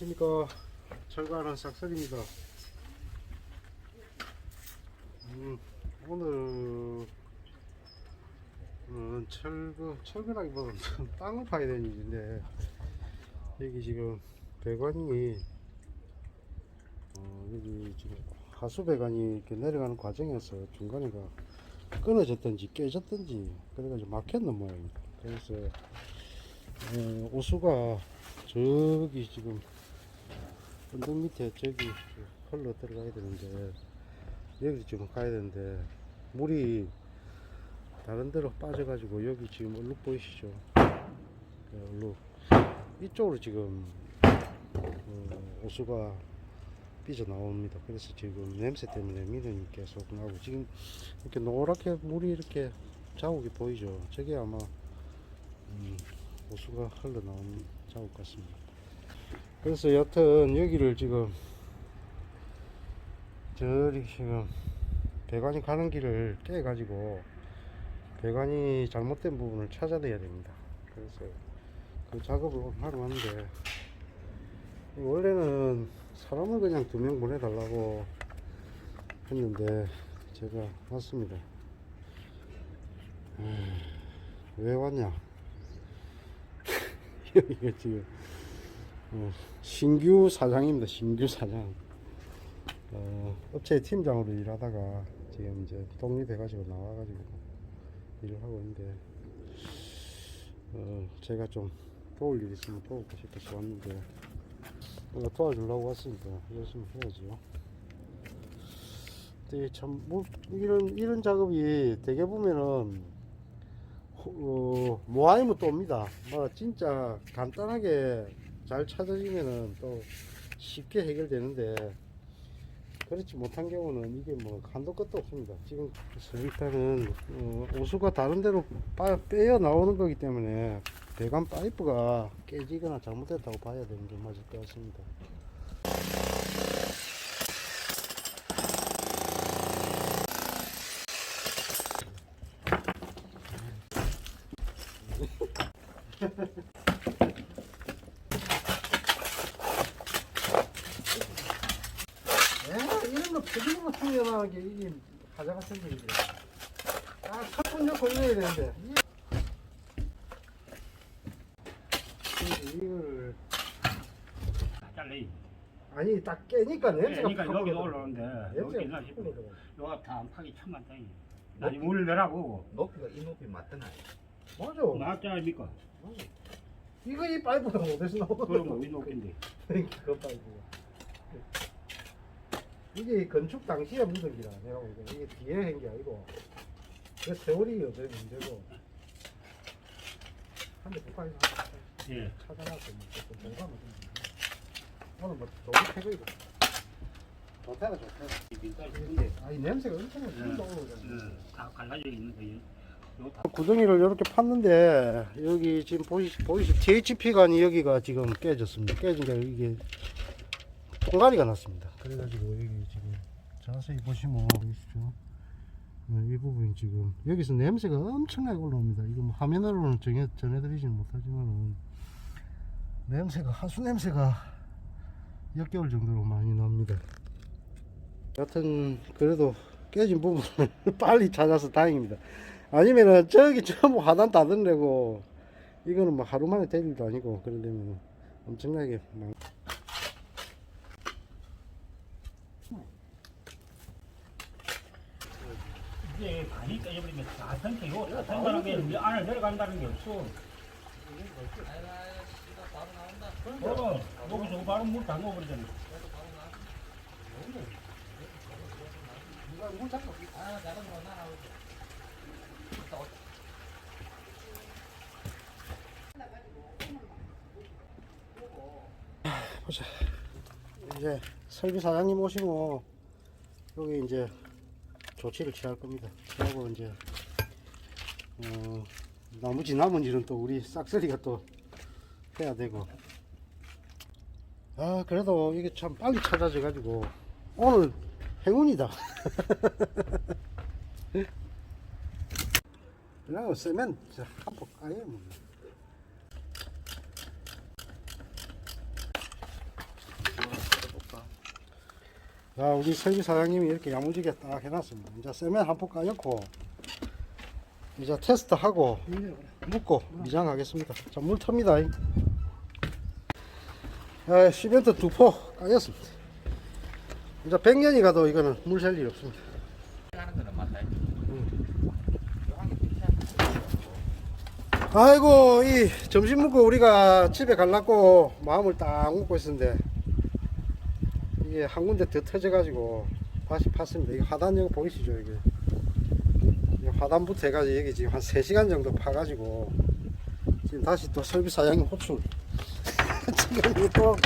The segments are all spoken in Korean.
안녕하십니까 철거하는 싹쓸입니다. 음, 오늘 은 철거 철거라기보다는 땅을 파야 되는 일인데 여기 지금 배관이 어, 여기 지금 하수 배관이 이렇게 내려가는 과정에서 중간에가 끊어졌든지 깨졌든지 그래가지고 막혔는 모양입니다. 그래서 어, 오수가 저기 지금 언덕 밑에 저기 흘러 들어가야 되는데 여기 지금 가야 되는데 물이 다른 데로 빠져가지고 여기 지금 얼룩 보이시죠? 네, 얼룩 이쪽으로 지금 어, 오수가 삐져 나옵니다. 그래서 지금 냄새 때문에 민원이 계속 나고 지금 이렇게 노랗게 물이 이렇게 자국이 보이죠? 저게 아마 음, 오수가 흘러 나온 자국 같습니다. 그래서 여튼 여기를 지금 저리 지금 배관이 가는 길을 깨 가지고 배관이 잘못된 부분을 찾아내야 됩니다. 그래서 그 작업을 하러 왔는데 원래는 사람을 그냥 두 명 보내달라고 했는데 제가 왔습니다. 왜 왔냐? 여기가 지금 어, 신규 사장입니다. 신규 사장. 어, 업체 팀장으로 일하다가 지금 이제 독립해가지고 나와가지고 일을 하고 있는데 어, 제가 좀 도울 일 있으면 도울까 싶어서 왔는데 뭔가 도와주려고 왔으니까 열심히 해야죠. 근데 참, 뭐, 이런, 이런 작업이 되게 보면은, 어, 모아이면 또 옵니다. 뭐, 진짜 간단하게 잘 찾아지면은 또 쉽게 해결되는데, 그렇지 못한 경우는 이게 뭐 한도 끝도 없습니다. 지금 일단은 어, 오수가 다른 데로 빠, 빼어 나오는 거기 때문에 배관 파이프가 깨지거나 잘못됐다고 봐야 되는 게 맞을 것 같습니다. 에 이런 거 튕겨나가는 게 이게 하자 같은 일이래. 아, 첫분요 걸려야 되는데. 이- 이걸 잘래. 아니 딱 깨니까 냄새가 그러니까 팍 여기도 올라오더라. 올라오는데 냄새가 여기 나팍 싶어. 올라오더라. 요가 다 파기 천만 땅이. 나이 물을 내라고. 높이가 이 높이 맞더나 맞아. 맞자 아닙니까? 이거 이 파이프가 어디서 나오는 그럼? 뭐 높인데. 그 파이프가. 이게 건축 당시에 묻은 기라 내가 보니까 이게 뒤에 한 게 아니고 그 세월이 어제 문제고 한대 붙어있나 예. 찾아놔서 조금 공감을 좀 오늘 뭐 좋은 태그이고 좋다가 좋다 이 밀가루 근데 아이 냄새가 엄청 네. 올라오잖아 음, 다 갈라져 있는 거예요. 요다 구덩이를 이렇게 팠는데 여기 지금 보시 보이시 THP관이 여기가 지금 깨졌습니다. 깨진 게 이게 통가리가 났습니다. 그래가지고 여기 지금 자세히 보시면 보이시죠? 네, 이 부분이 지금 여기서 냄새가 엄청나게 올라옵니다. 이거 뭐 화면으로는 전해, 전해드리지는 못하지만은 냄새가 하수 냄새가 역겨울 정도로 많이 납니다. 여튼 그래도 깨진 부분을 빨리 찾아서 다행입니다. 아니면은 저기 전부 하단 닫으려고 이거는 뭐 하루 만에 될 일도 아니고 그러려면 엄청나게 이게 많이 깨져버리면 다 전체요. 다 된다는 게 안을 내려간다는 게 없어. 그럼 여기서 바로 물 다 넣어버리잖아. 보자. 이제 설비 사장님 오시고 여기 이제 조치를 취할 겁니다. 취하고 이제 어, 나머지 일은 또 우리 싹쓸이가 또 해야 되고. 아 그래도 이게 참 빨리 찾아져 가지고 오늘 행운이다. 그냥 한번 까요 뭐. 자, 우리 설비 사장님이 이렇게 야무지게 딱 해놨습니다. 이제 세면 한 포 까놓고 이제 테스트하고 묶고 미장하겠습니다. 자, 물 텁니다. 아, 시멘트 두 포 까였습니다. 이제 100년이 가도 이거는 물 셀 일 없습니다. 아이고 이 점심 먹고 우리가 집에 갈라고 마음을 딱 먹고 있었는데 이게 한 군데 더 터져가지고 다시 팠습니다. 이거 하단 이거 보이시죠 이게? 이 하단부터 해가지고 여기 지금 한 3시간 정도 파가지고 지금 다시 또 설비 사장님 호출 지금 또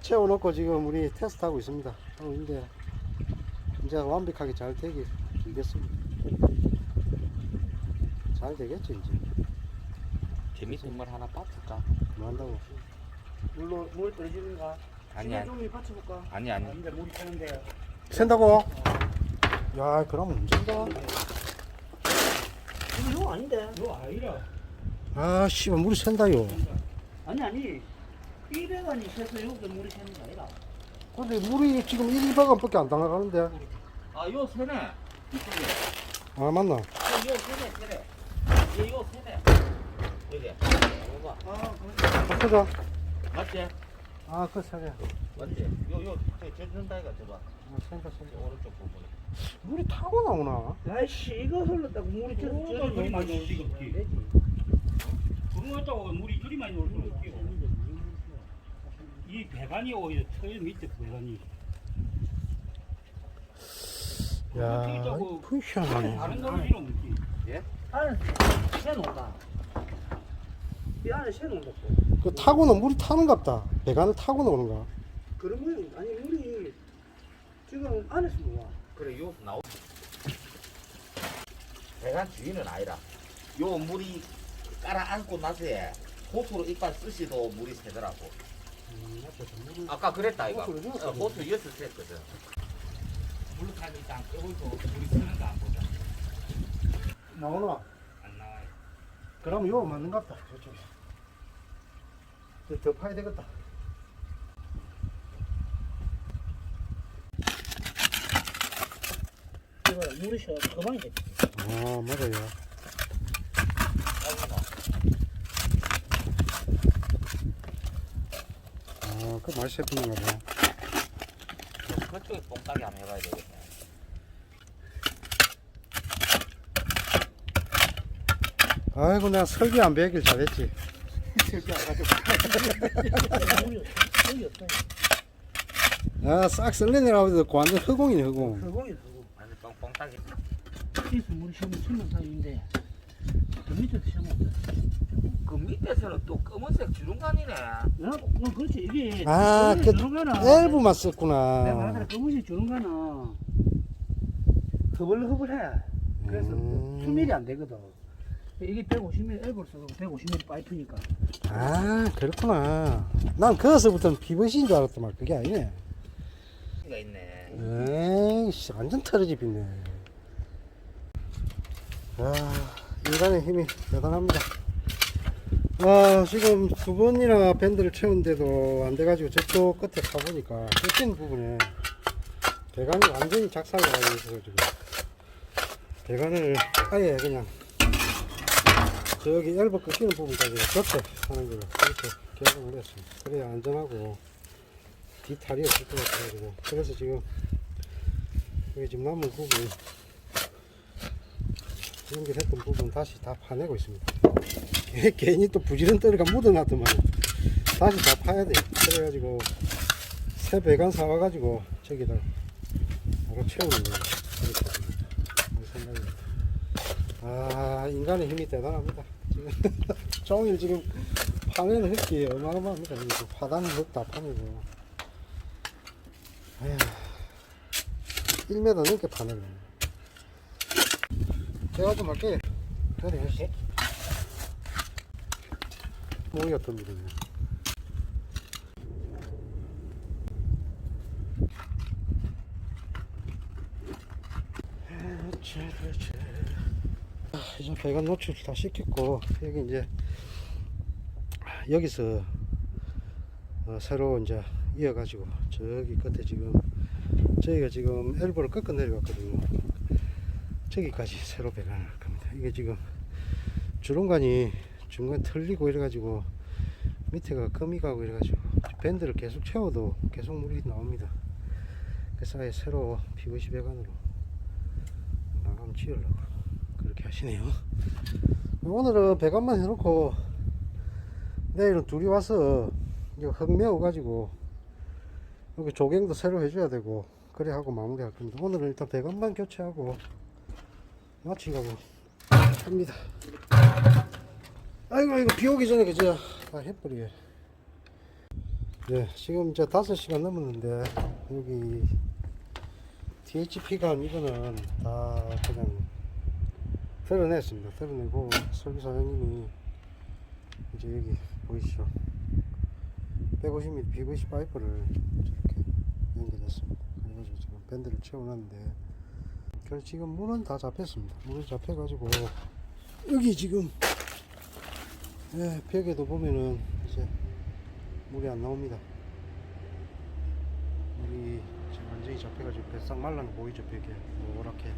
채워놓고 지금 우리 테스트하고 있습니다. 하고 있는데 이제 완벽하게 잘 되기 빌겠습니다. 잘 되겠죠 이제. 재밌는 물 하나 빠질까? 뭐 한다고? 물로 물 떨어지는가? 아니 아니 좀 받쳐볼까? 아니 아니. 근데 물이 새는데 샌다고? 야 그럼 문제다 이거 요 아닌데? 요 아니라 아 씨발 물이 샌다요 아니 아니 200원이 새서 여기서 물이 새는 게 아니라 근데 물이 지금 1, 200원밖에 안 나가는데 아, 요 새네. 이쪽에. 아 맞나? 요, 요 새네, 새네. 예, 요 새네. 여기. 봐봐. 아 바꾸자 맞지? 아 그 사래 맞지? 요, 요, 저, 저 준 다이가 저봐. 아 샌다 저 샌다 오른쪽 부분에. 물이 타고 나오나? 아이씨 이거 흘렀다고 물이 저 오, 저리 저리 많이 많이 올 올리가 없지 같다고 물이 저리 많이 올 수는 없지요. 이 배관이 오히려 터일 밑에 배관이. 야그 희한하네 다른 데로 필요 없지. 안에 새 놓다 이 안에 새 놓는다 그 타고는 물이 타는갑다 배관을 타고 나오는가? 그런 모양 아니 물이 지금 안에서 놓아 그래, 요 나오. 배관 주인은 아니라. 요 물이 깔아 안고 나서에 호수로 이빨 쓰시도 물이 새더라고. 아까 그랬다, 이거. 넣었어. 어, 호수 여섯 샜거든. 물로 타기 일단 깨보고 물이 쓰는 거안 보자. 나오나? 안 나와요. 그럼 요 맞는갑다 저쪽에 이제 더 파야 되겠다 이거 새 그만이 돼아 맞아요. 아그 맛이 예쁜가 봐 그쪽에 뽕따기 한번 해봐야 되겠네. 아이고 내가 설비 안 배우길 잘했지. 물이 물이 없다 아싹 썰려내라고 해도 완전 허공이네 허공. 뽕, 뽕따기. 여기서 물이 새면 천만 사이인데 그 밑에도 새면 그 밑에서는 또 검은색 주름관이네. 야, 뭐 그렇지. 이게 아, 검은색 그 거는 일부만 내가 썼구나. 말하는 검은색 거는 허벌허벌해. 그래서 음. 수밀이 안 되거든. 이게 150mm 엘보를 써도 150mm 파이프니까. 아 그렇구나. 난 그것부터는 PVC인 줄 알았더만 그게 아니네. 가 있네. 에이 씨 완전 털어집이네 아 인간의 힘이 대단합니다. 아 지금 두 번이나 밴드를 채운데도 안 돼가지고 저쪽 끝에 가보니까 끝인 부분에 배관이 완전히 작살이 나고 있어서 지금 배관을 아예 그냥 저기 엘보 끊기는 부분까지 곁에 하는 거를 이렇게 개방을 했습니다. 그래야 안전하고 뒤탈이 없을 것 같아가지고 그래서 지금 여기 지금 남은 부분 연결했던 부분 다시 다 파내고 있습니다. 괜히 또 부지런떨이가 묻어놨더만 다시 다 파야 돼 그래가지고 새 배관 사와가지고 저기다 바로 채우는 거예요. 아 인간의 힘이 대단합니다. 종일 지금 파내는 흙이 어마어마합니다. 화단은 흙다 파내고. 에휴, 1m 넘게 파내네 제가 좀 할게. 그래 하시 모기가 듭니다 아, 이제 배관 노출 다 시켰고 여기 이제 여기서 어, 새로 이제 이어가지고 저기 끝에 지금 저희가 지금 엘보를 꺾어 내려갔거든요. 저기까지 새로 배관을 할 겁니다. 이게 지금 주름관이 중간 틀리고 이래가지고 밑에가 금이 가고 이래가지고 밴드를 계속 채워도 계속 물이 나옵니다. 그래서 아예 새로 PVC 배관으로 마감 지으려고 그렇게 하시네요. 오늘은 배관만 해놓고 내일은 둘이 와서 흙 메워가지고 여기 조경도 새로 해줘야 되고 그래 하고 마무리할 겁니다. 오늘은 일단 배관만 교체하고 마치려고 합니다. 아이고 아이고 비 오기 전에 그저 다 해버리게. 네 지금 이제 5시간 넘었는데 여기 DHP가 이거는 다 그냥 드러냈습니다. 드러내고 설비 사장님이 이제 여기 보이시죠? 150mm PVC 파이프를 이렇게 연결했습니다. 그래가지고 지금 밴드를 채워놨는데 그래서 지금 물은 다 잡혔습니다. 물이 잡혀가지고 여기 지금 예, 벽에도 보면은 이제 물이 안 나옵니다. 물이 지금 완전히 잡혀가지고 뱃싹 말라는 거 보이죠 벽에 노랗게